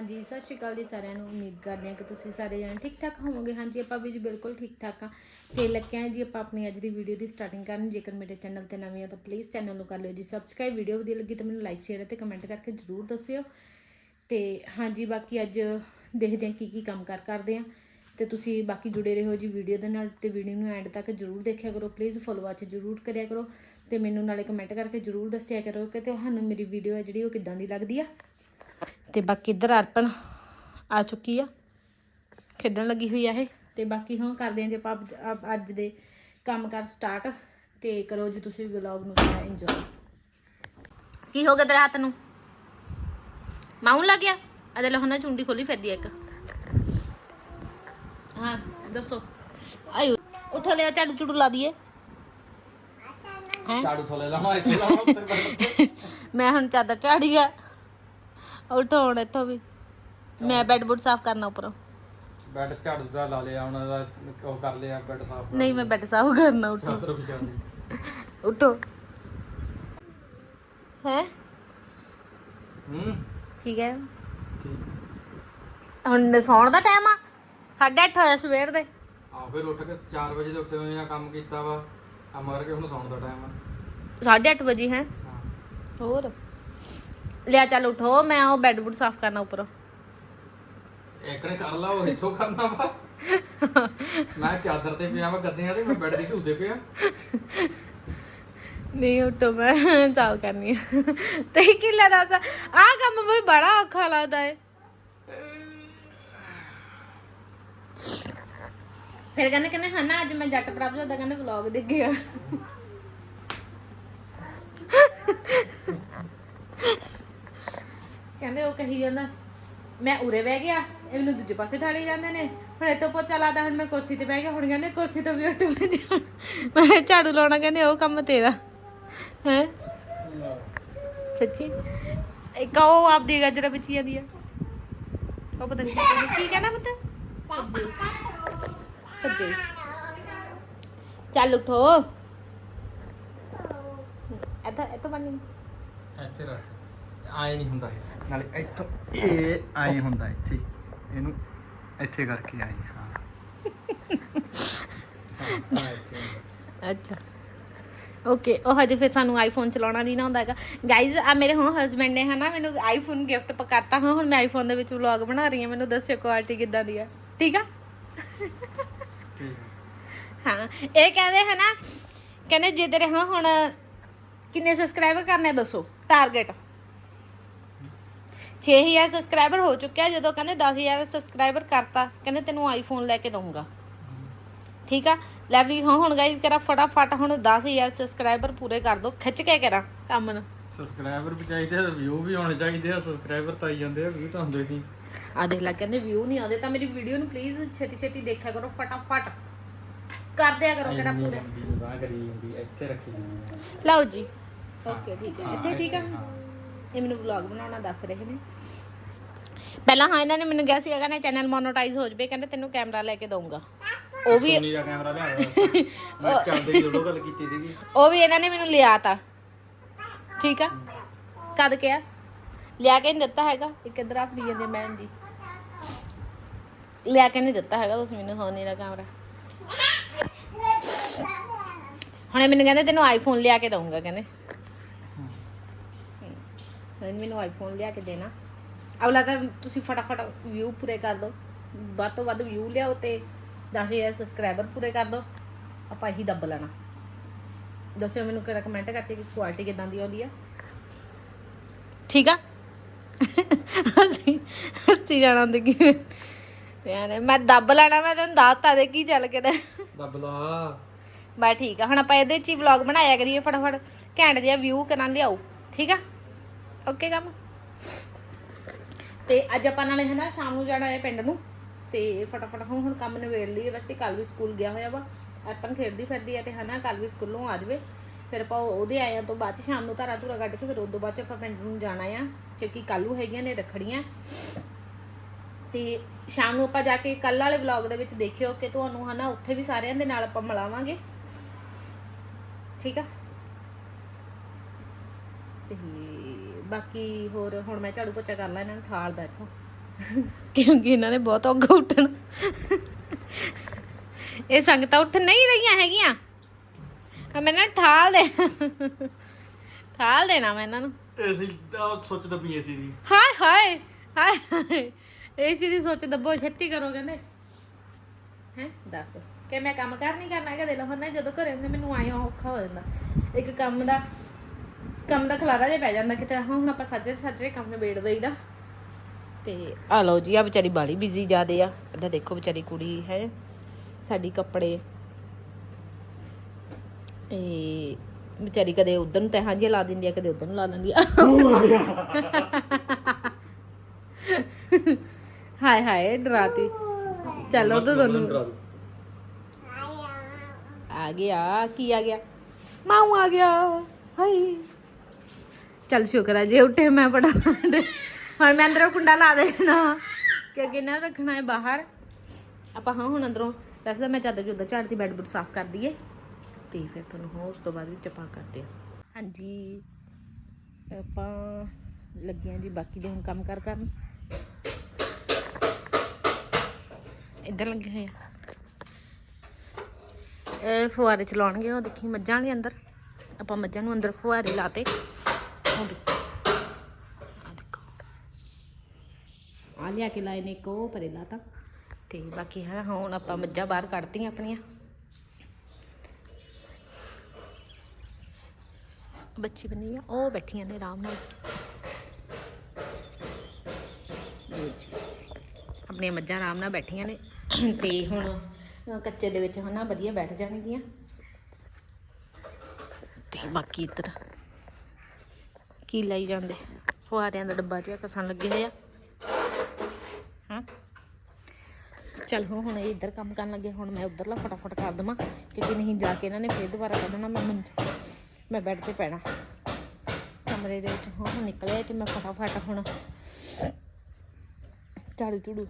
ਹਾਂਜੀ, ਸਤਿ ਸ਼੍ਰੀ ਅਕਾਲ ਜੀ ਸਾਰਿਆਂ ਨੂੰ। ਉਮੀਦ ਕਰਦੇ ਹਾਂ ਕਿ ਤੁਸੀਂ ਸਾਰੇ ਜਣੇ ਠੀਕ ਠਾਕ ਹੋਵੋਗੇ। ਹਾਂਜੀ, ਆਪਾਂ ਵੀ ਜੀ ਬਿਲਕੁਲ ਠੀਕ ਠਾਕ ਆ ਤੇ ਲੱਗਿਆ ਜੀ ਆਪਾਂ ਆਪਣੀ ਅੱਜ ਦੀ ਵੀਡੀਓ ਦੀ ਸਟਾਰਟਿੰਗ ਕਰਨ। ਜੇਕਰ ਮੇਰੇ ਚੈਨਲ ਤੇ ਨਵੇਂ ਆ ਤਾਂ ਪਲੀਜ਼ ਚੈਨਲ ਨੂੰ ਕਰ ਲਿਓ ਜੀ। ਸਬਸਕ੍ਰਾਈਬ ਵੀਡੀਓ ਵਧੀਆ ਲੱਗੀ ਤਾਂ ਮੈਨੂੰ ਲਾਈਕ ਸ਼ੇਅਰ ਅਤੇ ਕਮੈਂਟ ਕਰਕੇ ਜਰੂਰ ਦੱਸਿਓ। ਤੇ ਹਾਂਜੀ, ਬਾਕੀ ਅੱਜ ਦੇਖਦੇ ਹਾਂ ਕੀ ਕੀ ਕੰਮ ਕਰ ਕਰਦੇ ਆ ਤੇ ਤੁਸੀਂ ਬਾਕੀ ਜੁੜੇ ਰਹੋ ਜੀ ਵੀਡੀਓ ਦੇ ਨਾਲ ਤੇ ਵੀਡੀਓ ਨੂੰ ਐਂਡ ਤੱਕ ਜਰੂਰ ਦੇਖਿਆ ਕਰੋ। ਪਲੀਜ਼ ਫੋਲੋ ਵਾਚ ਜਰੂਰ ਕਰਿਆ ਕਰੋ। ਤੇ ਮੈਨੂੰ ਨਾਲੇ ਕਮੈਂਟ ਕਰਕੇ ਜਰੂਰ ਦੱਸਿਆ ਕਰੋ ਕਿ ਤੁਹਾਨੂੰ ਮੇਰੀ ਵੀਡੀਓ ਹੈ ਜਿਹੜੀ ਉਹ ਕਿੱਦਾਂ ਦੀ ਲੱਗਦੀ ਆ। ਤੇ ਬਾਕੀ ਇੱਧਰ ਅਰਪਣ ਆ ਚੁੱਕੀ ਆ। ਖੇਡਣ ਲੱਗੀ ਹੋਈ ਆ ਇਹ। ਤੇ ਬਾਕੀ ਹਾਂ ਕਰਦੇ ਆਂ ਜੇ ਆਪਾਂ ਅੱਜ- ਦੇ ਕੰਮ ਕਰ ਸਟਾਰਟ ਤੇ ਕਰੋ ਜੀ ਤੁਸੀਂ ਵਲੌਗ ਨੂੰ ਸਾਰਾ ਇੰਜੋਏ ਕੀ ਹੋ ਗਿਆ ਤੇਰੇ ਹੱਥ ਨੂੰ? ਮਾਉਣ ਲੱਗ ਗਿਆ? ਅਦੇ ਲਹੋਣਾ ਚੁੰਡੀ ਖੋਲੀ ਫਿਰਦੀ ਆ ਇੱਕ। ਹਾਂ ਦੱਸੋ। ਆਇਓ। ਉਠੋ ਲਿਆ ਝਾੜੂ ਝੂੜੂ ਲਾ ਦਈਏ। ਝਾੜੂ ਥੱਲੇ ਲਾਵਾਂ ਇੱਥੇ ਲਾਵਾਂ ਮੈਂ ਹੁਣ ਚਾਦਰ ਝਾੜੀ ਆ। ਉਠੋ ਹੁਣ ਇੱਥੋਂ ਵੀ। ਮੈਂ ਬੈੱਡ ਬੁੱਡ ਸਾਫ਼ ਕਰਨਾ ਉੱਪਰੋਂ। ਬੈੱਡ ਝਾੜੂ ਦਾ ਲਾ ਲਿਆ ਹੁਣ ਉਹਦਾ ਉਹ ਕਰ ਲਿਆ ਬੈੱਡ ਸਾਫ਼ ਨਹੀਂ ਮੈਂ ਬੈੱਡ ਸਾਫ਼ ਕਰਨਾ ਉਠੋ। ਚਾਦਰ ਦੀ। ਉਠੋ। ਹੈ? ਹੂੰ। ਕੀ ਹੈ? ਕੀ? ਹੁਣ ਸੌਣ ਦਾ ਟਾਈਮ ਆ। ਸਾਢੇ ਅੱਠ ਹੋਇਆ ਸਵੇਰ ਦੇ। ਆ ਫਿਰ ਉੱਠ ਕੇ 4 ਵਜੇ ਦੇ ਉੱਤੇ ਹੋਏ ਆ ਕੰਮ ਕੀਤਾ ਵਾ। ਕੰਮ ਕਰਕੇ ਹੁਣ ਸੌਣ ਦਾ ਟਾਈਮ ਆ। ਸਾਢੇ ਅੱਠ ਵਜੇ ਹੈ? ਹਾਂ। ਹੋਰ? ਲਿਆ ਚੱਲ ਉਠੋ ਮੈਂ ਉਹ ਬੈੱਡ ਬੁੱਡ ਸਾਫ਼ ਕਰਨਾ ਉੱਪਰੋਂ। ਇੱਕਣੇ ਕਰ ਲਾ ਉਹ ਇੱਥੋਂ ਕਰਨਾ ਵਾ। ਮੈਂ ਚਾਦਰ ਤੇ ਪਿਆ ਵਾ ਗੱਦਿਆਂ ਤੇ ਮੈਂ ਬੈੱਡ ਦੇ ਢੂਤੇ ਪਿਆ। ਨਹੀਂ ਉਠੋ ਮੈਂ ਸਾਫ਼ ਕਰਨੀ ਆ। ਤੇ ਕੀ ਲੱਗਦਾ ਸਾ ਆ ਕੰਮ ਵੀ ਬੜਾ ਔਖਾ ਲੱਗਦਾ ਹੈ ਫਿਰ ਕਹਿੰਦੇ ਕਹਿੰਦੇ ਹਨਾ ਅੱਜ ਮੈਂ ਜੱਟ ਪ੍ਰਭਜੋਤ ਦਾ ਕਹਿੰਦੇ ਵਲੌਗ ਦੇਖ ਗਿਆ ਕਹਿੰਦੇ ਉਹ ਕਹੀ ਜਾਂਦਾ, ਮੈਂ ਉਰੇ ਬਹਿ ਗਿਆ, ਇਹ ਮੈਨੂੰ ਦੂਜੇ ਪਾਸੇ ਢਾਲੀ ਜਾਂਦੇ ਨੇ। ਹੁਣ ਇਹ ਤੋਂ ਪੋਚਾ ਲਾਦਾ ਹੁਣ ਮੈਂ ਕੁਰਸੀ ਤੇ ਬਹਿ ਗਿਆ, ਹੁਣ ਕਹਿੰਦੇ ਕੁਰਸੀ ਤੋਂ ਵੀ ਉੱਠ ਮੈਂ ਜਾਣਾ ਮੈਂ ਝਾੜੂ ਲਾਉਣਾ, ਕਹਿੰਦੇ ਉਹ ਕੰਮ ਤੇਰਾ। ਹੈ? ਸੱਚੀ? ਇੱਕ ਉਹ ਆਪਦੀ ਗਾਜਰਾ ਪਿੱਛੇ ਜਾਂਦੀ ਆ ਉਹ ਪਤਾ ਨਹੀਂ ਕੀ ਕਹਿਣਾ ਪੁੱਤ? ਭੱਜੇ। ਚੱਲ ਉਠੋ। ਇੱਥੇ ਇੱਥੇ ਬੰਨੀ ਇੱਥੇ ਰੱਖ। ਆਏ ਨਹੀਂ ਹੁੰਦਾ ਇਹ। ਨਾਲੇ ਇੱਥੋਂ ਇਹ ਆਏ ਹੁੰਦਾ ਇੱਥੇ ਇਹਨੂੰ ਇੱਥੇ ਕਰਕੇ ਆਏ ਹਾਂ। ਹਾਂ, ਇੱਥੇ ਹੁੰਦਾ। ਅੱਛਾ। ਓਕੇ ਉਹ ਹਜੇ ਫਿਰ ਸਾਨੂੰ ਆਈਫੋਨ ਚਲਾਉਣਾ ਨਹੀਂ ਨਾ ਹੁੰਦਾ ਹੈਗਾ। ਗਾਇਜ਼ ਆ ਮੇਰੇ ਹੁਣ ਹਸਬੰਡ ਨੇ ਹਨਾ ਮੈਨੂੰ ਆਈਫੋਨ ਗਿਫਟ ਕਰਤਾ। ਹਾਂ ਹੁਣ ਮੈਂ ਆਈਫੋਨ ਦੇ ਵਿੱਚ ਵਲੌਗ ਬਣਾ ਰਹੀ ਹਾਂ। ਮੈਨੂੰ ਦੱਸਿਓ ਕੁਆਲਿਟੀ ਕਿੱਦਾਂ ਦੀ ਆ। ਠੀਕ ਆ? ਠੀਕ ਹੈ ਹਾਂ ਇਹ ਕਹਿੰਦੇ ਹਨਾ ਕਹਿੰਦੇ ਜੇ ਤੇਰੇ ਹਾਂ ਹੁਣ ਕਿੰਨੇ ਸਬਸਕ੍ਰਾਈਬਰ ਕਰਨੇ ਦੱਸੋ? ਟਾਰਗੇਟ 6000 ਸਬਸਕ੍ਰਾਈਬਰ ਹੋ ਚੁੱਕਿਆ ਜਦੋਂ ਕਹਿੰਦੇ 10000 ਸਬਸਕ੍ਰਾਈਬਰ ਕਰਤਾ ਕਹਿੰਦੇ ਤੈਨੂੰ ਆਈਫੋਨ ਲੈ ਕੇ ਦਊਂਗਾ। ਠੀਕ ਆ? ਲੈ ਵੀ ਹਾਂ ਹੁਣ ਗਾਇਜ਼ ਕਰਾ ਫਟਾਫਟ ਹੁਣ 10000 ਸਬਸਕ੍ਰਾਈਬਰ ਪੂਰੇ ਕਰ ਦੋ ਖਿੱਚ ਕੇ ਕਰਾਂ ਕੰਮ ਨੂੰ। ਸਬਸਕ੍ਰਾਈਬਰ ਵੀ ਚਾਹੀਦੇ ਆ ਵਿਊ ਵੀ ਹੋਣੇ ਚਾਹੀਦੇ ਆ ਸਬਸਕ੍ਰਾਈਬਰ ਤਾਂ ਆਈ ਜਾਂਦੇ ਆ ਵਿਊ ਤਾਂ ਹੁੰਦੇ ਨਹੀਂ। ਆ ਦੇਖ ਲੈ ਕਹਿੰਦੇ ਵਿਊ ਨਹੀਂ ਆਉਂਦੇ ਤਾਂ ਮੇਰੀ ਵੀਡੀਓ ਨੂੰ ਪਲੀਜ਼ ਛੇਤੀ ਛੇਤੀ ਦੇਖਿਆ ਕਰੋ ਫਟਾਫਟ। ਕਰ ਦਿਆ ਕਰੋ ਪੂਰੇ। ਕਰੀ ਜਾਂਦੀ ਇੱਥੇ ਰੱਖੀ ਜਾਂਦੀ ਆ। ਲਓ ਜੀ। ਓਕੇ ਠੀਕ ਹੈ। ਇੱਥੇ ਠੀਕ ਆ? ਹਾਂ। ਇਹ ਮੈਨੂੰ ਵਲੌਗ ਬਣਾਉਣਾ ਦੱਸ ਰਹੇ ਨੇ। ਪਹਿਲਾਂ ਹਾਂ ਇਹਨਾਂ ਨੇ ਮੈਨੂੰ ਕਿਹਾ ਸੀ ਕਹਿੰਦੇ ਚੈਨਲ ਮੋਨੋਟਾਈਜ਼ ਹੋ ਜਵੇ ਕਹਿੰਦੇ ਤੈਨੂੰ ਕੈਮਰਾ ਲੈ ਕੇ ਦਊਂਗਾ। ਉਹ ਵੀ ਸੋਨੀ ਦਾ ਕੈਮਰਾ ਲਿਆ ਮੈਂ ਚੱਲਦੇ ਹੀ ਉਦੋਂ ਗੱਲ ਕੀਤੀ ਸੀਗੀ। ਉਹ ਵੀ ਇਹਨਾਂ ਨੇ ਮੈਨੂੰ ਲਿਆ ਤਾ। ਠੀਕ ਆ? ਕਦ ਕਿਹਾ? ਲਿਆ ਕੇ ਨਹੀਂ ਦਿੱਤਾ ਹੈਗਾ। ਇੱਕ ਇਧਰ ਆਪ ਦੀ ਜਾਂਦੇ ਮੈਂ ਜੀ। ਲਿਆ ਕੇ ਨਹੀਂ ਦਿੱਤਾ ਹੈਗਾ ਤੁਸੀਂ ਮੈਨੂੰ ਸੋਨੀ ਦਾ ਕੈਮਰਾ ਹੁਣ ਇਹ ਮੈਨੂੰ ਕਹਿੰਦੇ ਤੈਨੂੰ ਆਈਫੋਨ ਲਿਆ ਕੇ ਦਊਂਗਾ ਕਹਿੰਦੇ। ਹੁਣ ਮੈਨੂੰ ਆਈਫੋਨ ਲਿਆ ਕੇ ਦੇਣਾ। ਅਗਲਾ ਤਾਂ ਤੁਸੀਂ ਫਟਾਫਟ ਵਿਊ ਪੂਰੇ ਕਰ ਦਿਓ। ਵੱਧ ਤੋਂ ਵੱਧ ਵਿਊ ਲਿਆਓ ਤੇ 10000 ਸਬਸਕ੍ਰਾਈਬਰ ਪੂਰੇ ਕਰ ਦਿਓ। ਆਪਾਂ ਇਹੀ ਦੱਬ ਲੈਣਾ। ਦੱਸਿਓ ਮੈਨੂੰ ਕਿਹੜਾ ਕਮੈਂਟ ਕਰਕੇ ਕਿ ਕੁਆਲਿਟੀ ਕਿਦਾਂ ਦੀ ਆਉਂਦੀ ਆ। ਠੀਕ ਆ? ਅਸੀਂ ਅਸੀਂ ਜਾਣਾ ਹੁੰਦੇ ਕਿ ਯਾਰ ਮੈਂ ਦੱਬ ਲੈਣਾ ਮੈਂ ਤੈਨੂੰ ਦੱਸਤਾ ਦੇ ਕੀ ਚੱਲ ਕੇ ਦਬਲਾ ਬਾ ਠੀਕ ਆ। ਹੁਣ ਆਪਾਂ ਇਹਦੇ ਚ ਹੀ ਵਲੌਗ ਬਣਾਇਆ ਕਰੀਏ ਫਟਾਫਟ। ਘੈਂਟ ਜਿਹਾ ਵਿਊ ਕਰਾਂ ਲਿਆਓ। ਠੀਕ ਆ? ਓਕੇ ਕੰਮ? ਤੇ ਅੱਜ ਆਪਾਂ ਨਾਲੇ ਹੈ ਨਾ ਸ਼ਾਮ ਨੂੰ ਜਾਣਾ ਹੈ ਪਿੰਡ ਨੂੰ, ਤੇ ਫਟਾਫਟ ਹੁਣ ਹੁਣ ਕੰਮ ਨਿਬੇੜ ਲਈਏ। ਵੈਸੇ ਕੱਲ ਵੀ ਸਕੂਲ ਗਿਆ ਹੋਇਆ ਵਾ। ਆਪਾਂ ਖੇਡਦੀ ਫਿਰਦੀ ਆ ਤੇ ਹਨਾ ਕੱਲ ਵੀ ਸਕੂਲੋਂ ਆ ਜਾਵੇ। ਫਿਰ ਆਪਾਂ ਉਹਦੇ ਆਇਆਂ ਤੋਂ ਬਾਅਦ ਸ਼ਾਮ ਨੂੰ ਧਾਰਾ ਧੂਰਾ ਕੱਢ ਕੇ ਫਿਰ ਉਦੋਂ ਬਾਅਦ ਆਪਾਂ ਪਿੰਡ ਨੂੰ ਜਾਣਾ ਆ, ਕਿਉਂਕਿ ਕੱਲ ਨੂੰ ਹੈਗੀਆਂ ਨੇ ਰੱਖੜੀਆਂ। ਤੇ ਸ਼ਾਮ ਨੂੰ ਆਪਾਂ ਜਾ ਕੇ ਕੱਲ ਵਾਲੇ ਵਲੌਗ ਦੇ ਵਿੱਚ ਦੇਖਿਓ ਕਿ ਤੁਹਾਨੂੰ ਹਨਾ ਉੱਥੇ ਵੀ ਸਾਰਿਆਂ ਦੇ ਨਾਲ ਆਪਾਂ ਮਿਲਾਵਾਂਗੇ। ਠੀਕ ਆ? ਤੇ ਬਾਕੀ ਹੋਰ ਹੁਣ ਮੈਂ ਝਾੜੂ ਪੋਚਾ ਕਰ ਲਾ ਇਹਨਾਂ ਨੂੰ ਠਾਲਦਾ ਇੱਥੋਂ। ਕਿਉਂਕਿ ਇਹਨਾਂ ਨੇ ਬਹੁਤ ਔਖਾ ਉੱਠਣ ਇਹ ਸੰਗਤਾਂ ਉੱਠ ਨਹੀਂ ਰਹੀਆਂ ਹੈਗੀਆਂ। ਆ ਮੈਂ ਨਾ ਠਾਲ ਦੇ ਠਾਲ ਦੇਣਾ ਮੈਂ ਇਹਨਾਂ ਨੂੰ। ਏਸੀ ਦਾ ਸੋਚਦਾ ਪਈ ਏਸੀ ਦੀ। ਹਾਏ ਹਾਏ ਹਾਏ ਏਸੀ ਦੀ ਸੋਚ ਦੱਬੋ ਛੇਤੀ ਕਰੋ ਕਹਿੰਦੇ। ਹੈ ਦੱਸ। ਕਿ ਮੈਂ ਕੰਮ ਕਰ ਨਹੀਂ ਕਰਨਾ ਹੈਗਾ ਦੇ ਲਓ। ਹੁਣ ਨਾ ਜਦੋਂ ਘਰੇ ਹੁੰਦੇ ਮੈਨੂੰ ਆਏ ਔਖਾ ਹੋ ਜਾਂਦਾ। ਇੱਕ ਕੰਮ ਦਾ ਕੰਮ ਦਾ ਖਲਾਰਾ ਜਿਹਾ ਪੈ ਜਾਂਦਾ ਕਿਤੇ ਹੁਣ ਆਪਾਂ ਸੱਜੇ ਸੱਜੇ ਕੰਮ ਨਿਬੇੜ ਦਈਦਾ। ਤੇ ਆ ਲਓ ਜੀ ਆ ਵਿਚਾਰੀ ਬਾੜੀ ਬਿਜ਼ੀ ਜਾਦੇ ਆ। ਇਹਦਾ ਦੇਖੋ ਵਿਚਾਰੀ ਕੁੜੀ ਹੈ ਸਾਡੀ ਕੱਪੜੇ। ਇਹ ਵਿਚਾਰੀ ਕਦੇ ਉਧਰ ਨੂੰ ਤਹਾਂ ਜਿਹਾ ਲਾ ਦਿੰਦੀ ਆ ਕਦੇ ਉਧਰ ਨੂੰ ਲਾ ਦਿੰਦੀ ਆ। ਹਾਏ ਹਾਏ ਡਰਾਤੀ। ਚੱਲ ਉਧਰ ਦੋਨੋਂ ਆ ਗਿਆ ਕੀ ਆ ਗਿਆ? ਮਾਊ ਆ ਗਿਆ। ਹਾਈ ਚੱਲ ਸ਼ੁਕਰ ਹੈ ਜੇ ਉੱਠੇ ਮੈਂ ਬੜਾ ਹੁਣ ਮੈਂ ਅੰਦਰੋਂ ਕੁੰਡਾ ਲਾ ਦੇਣਾ। ਕਿਉਂਕਿ ਇਹਨਾਂ ਰੱਖਣਾ ਹੈ ਬਾਹਰ। ਆਪਾਂ ਹਾਂ, ਹੁਣ ਅੰਦਰੋਂ। ਵੈਸੇ ਤਾਂ ਮੈਂ ਚਾਦਰ ਚੁੱਦਾ ਝਾੜਦੀ ਬੈੱਡ ਬੁੱਡ ਸਾਫ਼ ਕਰ ਦਈਏ। ਤੇ ਫਿਰ ਤੁਹਾਨੂੰ ਹਾਂ ਉਸ ਤੋਂ ਬਾਅਦ ਵਿੱਚ ਆਪਾਂ ਕਰਦੇ ਹਾਂ। ਹਾਂਜੀ। ਆਪਾਂ ਲੱਗੇ ਹਾਂ ਜੀ ਬਾਕੀ ਦੇ ਹੁਣ ਕੰਮ ਕਰ ਕਰਨ। ਇੱਧਰ ਲੱਗੇ ਹੋਏ ਆ। ਇਹ ਫੁਆਰੇ ਚਲਾਉਣਗੇ, ਉਹ ਦੇਖੀ ਮੱਝਾਂ ਵਾਲੇ ਅੰਦਰ। ਆਪਾਂ ਮੱਝਾਂ ਨੂੰ ਅੰਦਰ ਫੁਆਰੇ ਲਾਤੇ। ਆ ਦੇਖੋ ਆ ਲਿਆ ਕੇ ਲਾਏ ਨੇ ਇੱਕ ਉਹ ਪਰੇ ਲਾਤਾ। ਤੇ ਬਾਕੀ ਹੈ ਹੁਣ ਆਪਾਂ ਮੱਝਾਂ ਬਾਹਰ ਕੱਢਤੀਆਂ ਆਪਣੀਆਂ। ਬੱਚੀ ਬਣੀ ਆ, ਉਹ ਬੈਠੀਆਂ ਨੇ ਆਰਾਮ ਨਾਲ। ਆਪਣੀਆਂ ਮੱਝਾਂ ਆਰਾਮ ਨਾਲ ਬੈਠੀਆਂ ਨੇ। ਤੇ ਹੁਣ ਕੱਚੇ ਦੇ ਵਿੱਚ ਹਨਾ, ਵਧੀਆ ਬੈਠ ਜਾਣਗੀਆਂ। ਤੇ ਬਾਕੀ ਇੱਧਰ ਕੀ ਲਾਈ ਜਾਂਦੇ? ਫੁਹਾਰਿਆਂ ਦਾ ਡੱਬਾ ਜਿਹਾ ਕਸਣ ਲੱਗੇ ਹੋਏ ਆ। ਹਾਂ? ਚਲ ਹੁਣ ਹੁਣ ਇਹ ਇੱਧਰ ਕੰਮ ਕਰਨ ਲੱਗੇ। ਹੁਣ ਮੈਂ ਉੱਧਰਲਾ ਫਟਾਫਟ ਕਰ ਦਵਾਂ। ਕਿਉਂਕਿ ਨਹੀਂ ਜਾ ਕੇ ਇਹਨਾਂ ਨੇ ਫੇਰ ਦੁਬਾਰਾ ਕੱਢਣਾ ਮੈਂ ਮੈਂ ਬੈੱਡ ਤੇ ਪੈਣਾ। ਕਮਰੇ ਦੇ ਵਿੱਚ ਹੁਣ ਨਿਕਲਿਆ ਤੇ ਮੈਂ ਫਟਾਫਟ ਹੁਣ ਝਾੜੂ ਝੂੜੂ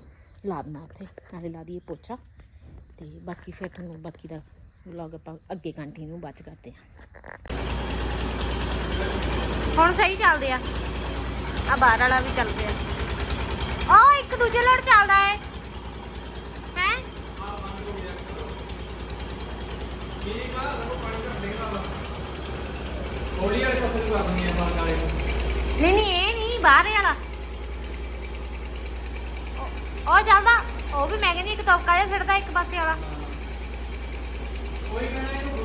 ਲਾ ਦੇਣਾ ਉੱਥੇ। ਨਾਲੇ ਲਾ ਦਈਏ ਪੋਚਾ। ਤੇ ਬਾਕੀ ਫਿਰ ਤੁਹਾਨੂੰ ਬਾਕੀ ਦਾ ਵਲੌਗ ਆਪਾਂ ਅੱਗੇ ਕੰਟੀਨਿਊ ਬਾਅਦ ਕਰਦੇ ਹਾਂ। ਹੁਣ ਸਹੀ ਚੱਲਦੇ ਆ। ਆ ਬਾਹਰ ਵਾਲਾ ਵੀ ਚੱਲ ਪਿਆ। ਉਹ ਇੱਕ ਦੂਜੇ ਲੜ ਚੱਲਦਾ ਹੈ ਹੈ? ਥੋੜੀ ਵਾਲੇ ਪਾਸੇ ਨੂੰ ਕਰਨੀ ਹੈ ਬਾਹਰ ਵਾਲੇ ਨਹੀਂ ਨਹੀਂ, ਇਹ ਨਹੀਂ, ਬਾਹਰ ਵਾਲਾ। ਉਹ- ਚੱਲਦਾ। ਉਹ ਵੀ ਮੈਂ ਕਹਿੰਦੀ ਇੱਕ ਤੌਕਾ ਜਿਹਾ ਛੱਡਦਾ ਇੱਕ ਪਾਸੇ ਵਾਲਾ। ਉਹ ਤਾਂ ਸਹੀ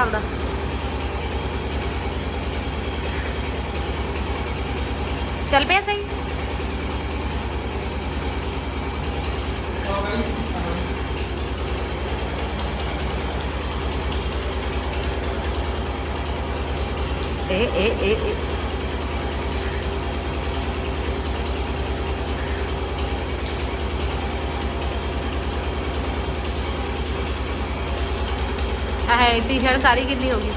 ਚੱਲਦਾ। ਚੱਲ ਪਿਆ ਸਹੀ? ਆਹ ਟੀ-ਸ਼ਰਟ ਸਾਰੀ ਗਿੱਲੀ ਹੋ ਗਈ?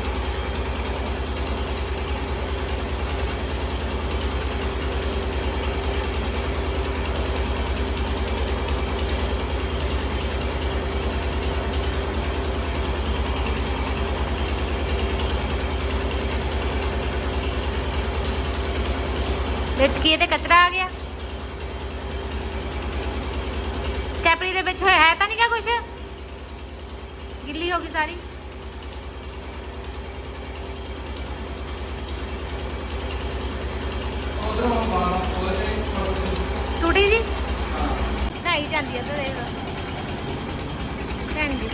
ਵਿੱਚ ਕੀ ਇਹਦੇ ਕਚਰਾ ਆ ਗਿਆ? ਕੈਪਰੀ ਦੇ ਵਿੱਚ ਹੈ ਤਾਂ ਨਹੀਂ ਕਿਆ ਕੁਛ? ਗਿੱਲੀ ਹੋ ਗਈ ਸਾਰੀ ਉਧਰੋਂ ਬਾਹਰ ਉਹਦੇ ਟੂਟੀ ਜੀ? ਨਹੀਂ ਜਾਂਦੀ ਹੈ ਤਾਂ ਦੇਖ ਲਓ। ਭੈਣ ਜੀ।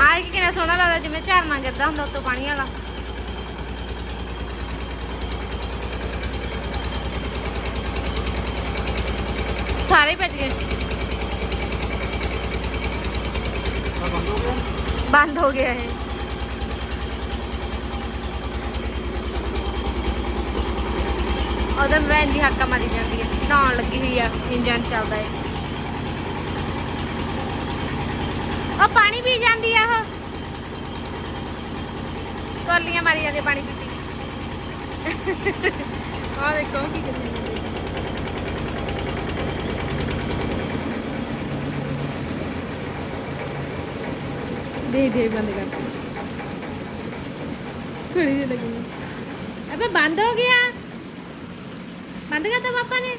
ਆਏ ਸੋਹਣਾ ਲੱਗਦਾ, ਜਿਵੇਂ ਝਰਨਾ ਗਿਰਦਾ ਹੁੰਦਾ, ਉੱਤੋਂ ਪਾਣੀ ਵਾਲਾ। ਸਾਰੇ ਹੀ ਭੱਜ ਗਏ। ਬੰਦ ਹੋ ਗਿਆ ਇਹ। ਉਧਰ ਭੈਣ ਜੀ ਹੱਕਾ ਮਾਰੀ ਜਾਂਦੀ ਹੈ। ਨਹਾਉਣ ਲੱਗੀ ਹੋਈ ਆ ਇੰਜਨ ਚੱਲਦਾ ਹੈ। ਉਹ ਪਾਣੀ ਪੀ ਜਾਂਦੀ ਆ ਉਹ। ਕੋਲੀਆਂ ਮਾਰੀ ਜਾਂਦੀ ਪਾਣੀ ਪੀਤੀ। ਆ ਦੇਖੋ ਕੀ ਕਰਦੀ ਹੈ ਦੇ ਦੇ ਬੰਦ ਕਰ ਕੁੜੀ ਜੀ ਲੱਗੀ। ਅਬੇ ਬੰਦ ਹੋ ਗਿਆ। ਬੰਦ ਕਰਤਾ ਪਾਪਾ ਨੇ?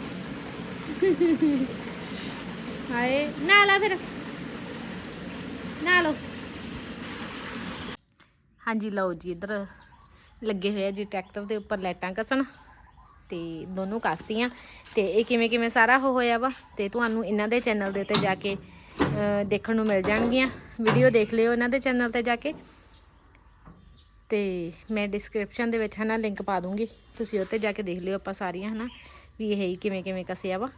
ਹਾਏ ਨਾ ਲਾ ਫਿਰ। ਲਓ। ਹਾਂਜੀ, ਲਓ ਜੀ, ਇੱਧਰ ਲੱਗੇ ਹੋਏ ਆ ਜੀ ਟਰੈਕਟਰ ਦੇ ਉੱਪਰ ਲਾਈਟਾਂ ਕਸਣ ਤੇ ਦੋਨੋਂ ਕਸਤੀਆਂ ਤੇ ਇਹ ਕਿਵੇਂ ਕਿਵੇਂ ਸਾਰਾ ਉਹ ਹੋਇਆ ਵਾ ਤੇ ਤੁਹਾਨੂੰ ਇਹਨਾਂ ਦੇ ਚੈਨਲ ਦੇ ਉੱਤੇ ਜਾ ਕੇ ਦੇਖਣ ਨੂੰ ਮਿਲ ਜਾਣਗੀਆਂ। ਵੀਡੀਓ ਦੇਖ ਲਿਓ ਇਹਨਾਂ ਦੇ ਚੈਨਲ ਤੇ ਜਾ ਕੇ। ਤੇ ਮੈਂ ਡਿਸਕ੍ਰਿਪਸ਼ਨ ਦੇ ਵਿੱਚ ਹਨਾ ਲਿੰਕ ਪਾ ਦੂੰਗੀ। ਤੁਸੀਂ ਉੱਤੇ ਜਾ ਕੇ ਦੇਖ ਲਿਓ ਆਪਾਂ ਸਾਰੀਆਂ ਹਨਾ, ਵੀ ਇਹ ਹੀ ਕਿਵੇਂ ਕਿਵੇਂ ਕਸਿਆ ਵਾ।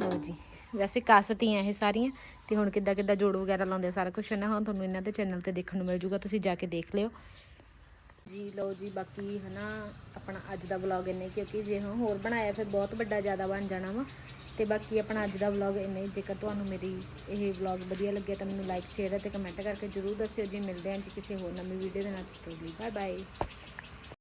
ਲਓ ਜੀ, ਵੈਸੇ ਕਸਤੀਆਂ ਇਹ ਸਾਰੀਆਂ। ਤੇ ਹੁਣ ਕਿੱਦਾਂ ਕਿੱਦਾਂ ਜੋੜ ਵਗੈਰਾ ਲਾਉਂਦੇ ਆ ਸਾਰਾ ਕੁਝ ਨਾ ਹੁਣ ਤੁਹਾਨੂੰ ਇਹਨਾਂ ਦੇ ਚੈਨਲ ਤੇ ਦੇਖਣ ਨੂੰ ਮਿਲ ਜੂਗਾ, ਤੁਸੀਂ ਜਾ ਕੇ ਦੇਖ ਲਿਓ। ਜੀ ਲਓ ਜੀ, ਬਾਕੀ ਹਨਾ ਆਪਣਾ ਅੱਜ ਦਾ ਵਲੌਗ ਇੰਨੇ ਕਿਉਂਕਿ ਜੇ ਹਾਂ ਹੋਰ ਬਣਾਇਆ ਫਿਰ ਬਹੁਤ ਵੱਡਾ ਜ਼ਿਆਦਾ ਬਣ ਜਾਣਾ ਵਾ। ਤੇ ਬਾਕੀ ਆਪਣਾ ਅੱਜ ਦਾ ਵਲੌਗ ਇੰਨੇ ਜੇਕਰ ਤੁਹਾਨੂੰ ਮੇਰੀ ਇਹ ਵਲੌਗ ਵਧੀਆ ਲੱਗਿਆ ਤਾਂ ਮੈਨੂੰ ਲਾਈਕ ਸ਼ੇਅਰ ਅਤੇ ਕਮੈਂਟ ਕਰਕੇ ਜਰੂਰ ਦੱਸਿਓ ਜੀ। ਮਿਲਦੇ ਹਾਂ ਜੀ ਕਿਸੇ ਹੋਰ ਨਵੀਂ ਵੀਡੀਓ ਦੇ ਨਾਲ, ਤਦ ਬਾਏ ਬਾਏ